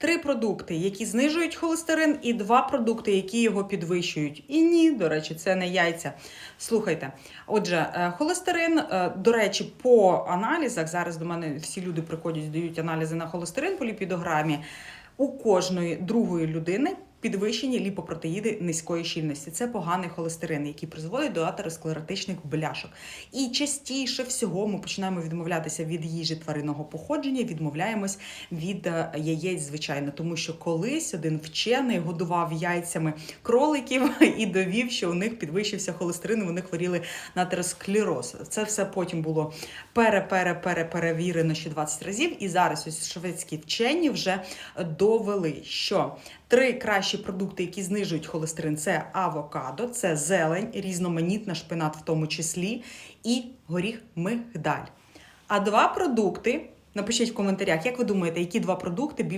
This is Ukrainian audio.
Три продукти, які знижують холестерин, і два продукти, які його підвищують. І ні, до речі, це не яйця. Слухайте, отже, е, холестерин, е, до речі, по аналізах зараз до мене всі люди приходять, здають аналізи на холестерин по ліпідограмі. У кожної другої людини підвищені ліпопротеїди низької щільності. Це поганий холестерин, який призводить до атеросклеротичних бляшок. І частіше всього ми починаємо відмовлятися від їжі тваринного походження, відмовляємось від е, яєць, звичайно, тому що колись один вчений годував яйцями кроликів і довів, що у них підвищився холестерин, і вони хворіли на атеросклероз. Це все потім було пере-пере-пере-перевірено ще 20 разів. І зараз ось шведські вчені вже довели, що три кращі продукти, які знижують холестерин, це авокадо, це зелень, різноманітна шпинат в тому числі, і горіх мигдаль. А два продукти. Напишіть в коментарях, як ви думаєте, які два продукти більш